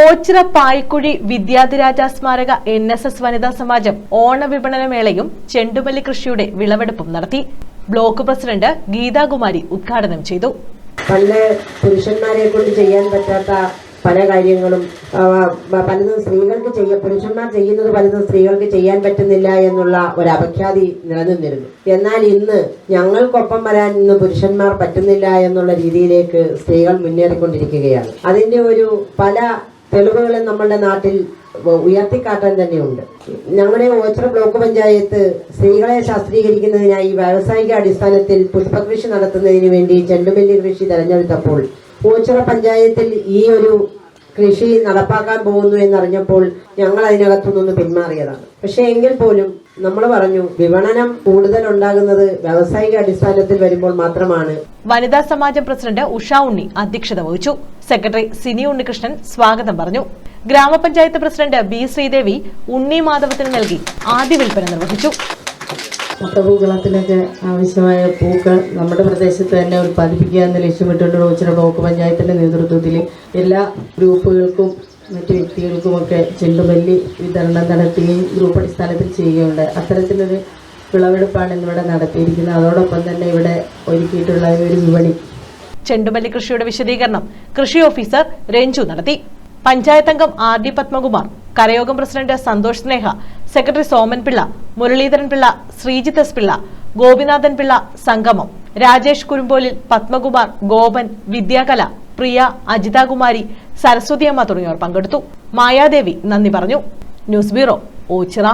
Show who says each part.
Speaker 1: ഓച്ചിറ പായ്ക്കുഴി വിദ്യാധിരാജ സ്മാരക N S S വനിതാ സമാജം ഓണവിപണന മേളയും ചെണ്ടുമല്ലി കൃഷിയുടെ വിളവെടുപ്പും നടത്തി. ബ്ലോക്ക് പ്രസിഡന്റ് ഗീതാകുമാരി ഉദ്ഘാടനം ചെയ്തു.
Speaker 2: പണ്ട് പുരുഷന്മാരെ കൊണ്ട് ചെയ്യാൻ പറ്റാത്ത പല കാര്യങ്ങളും പലതും സ്ത്രീകൾക്ക് ചെയ്യ പുരുഷന്മാർ ചെയ്യുന്നത് പലതും സ്ത്രീകൾക്ക് ചെയ്യാൻ പറ്റുന്നില്ല എന്നുള്ള ഒരു അപഖ്യാതി നിലനിന്നിരുന്നു. എന്നാൽ ഇന്ന് ഞങ്ങൾക്കൊപ്പം വരാൻ ഇന്ന് പുരുഷന്മാർ പറ്റുന്നില്ല എന്നുള്ള രീതിയിലേക്ക് സ്ത്രീകൾ മുന്നേറിക്കൊണ്ടിരിക്കുകയാണ്. അതിന്റെ ഒരു പല തെളിവുകളും നമ്മളുടെ നാട്ടിൽ ഉയർത്തിക്കാട്ടാൻ തന്നെയുണ്ട്. ഞങ്ങളുടെ ഓച്ചിറ ബ്ലോക്ക് പഞ്ചായത്ത് സ്ത്രീകളെ ശാസ്ത്രീകരിക്കുന്നതിനായി വ്യാവസായിക അടിസ്ഥാനത്തിൽ പുഷ്പകൃഷി നടത്തുന്നതിന് വേണ്ടി ചെണ്ടുമല്ലി കൃഷി തെരഞ്ഞെടുത്തപ്പോൾ ഓച്ചിറ പഞ്ചായത്തിൽ ഈ ഒരു കൃഷി നടപ്പാക്കാൻ പോകുന്നു എന്നറിഞ്ഞപ്പോൾ ഞങ്ങൾ അതിനകത്തു നിന്ന് പിന്മാറിയതാണ്. പക്ഷേ എങ്കിൽ പോലും നമ്മൾ പറഞ്ഞു വിപണനം കൂടുതൽ ഉണ്ടാകുന്നത് വ്യാവസായിക അടിസ്ഥാനത്തിൽ വരുമ്പോൾ മാത്രമാണ്.
Speaker 1: വനിതാ സമാജം പ്രസിഡന്റ് ഉഷ ഉണ്ണി അധ്യക്ഷത വഹിച്ചു. സെക്രട്ടറി സിനി ഉണ്ണികൃഷ്ണൻ സ്വാഗതം പറഞ്ഞു. ഗ്രാമപഞ്ചായത്ത് പ്രസിഡന്റ് ബി ശ്രീദേവി ഉണ്ണി മാധവത്തിന് നൽകി ആദ്യ വിൽപ്പന നിർവഹിച്ചു.
Speaker 2: മുട്ടപൂക്കളത്തിനൊക്കെ ആവശ്യമായ പൂക്കൾ നമ്മുടെ പ്രദേശത്ത് തന്നെ ഉൽപ്പാദിപ്പിക്കുക എന്ന് ലക്ഷ്യമിട്ടുകൊണ്ട് റോച്ചിറ ബ്ലോക്ക് പഞ്ചായത്തിന്റെ നേതൃത്വത്തിൽ എല്ലാ ഗ്രൂപ്പുകൾക്കും മറ്റ് വ്യക്തികൾക്കുമൊക്കെ ചെണ്ടുമല്ലി വിതരണം നടത്തുകയും ഗ്രൂപ്പ് അടിസ്ഥാനത്തിൽ ചെയ്യുകയുണ്ട്. അത്തരത്തിലൊരു വിളവെടുപ്പാണ് ഇന്നിവിടെ നടത്തിയിരിക്കുന്നത്. അതോടൊപ്പം തന്നെ ഇവിടെ ഒരുക്കിയിട്ടുള്ള ഒരു വിപണി.
Speaker 1: ചെണ്ടുമല്ലി കൃഷിയുടെ വിശദീകരണം കൃഷി ഓഫീസർ രഞ്ജു നടത്തി. പഞ്ചായത്ത് അംഗം R D Padmakumar karayogam president Santhosh Sneha secretary Soman Pillai Muraleedharan Pillai Sreejith S Pillai Gopinathan Pillai സംഗമം. രാജേഷ് കുരുമ്പോലിൽ പത്മകുമാർ ഗോപൻ വിദ്യാകല പ്രിയ അജിതാകുമാരി സരസ്വതിയമ്മ തുടങ്ങിയവർ പങ്കെടുത്തു. മായാദേവി നന്ദി പറഞ്ഞു. News bureau Ochira.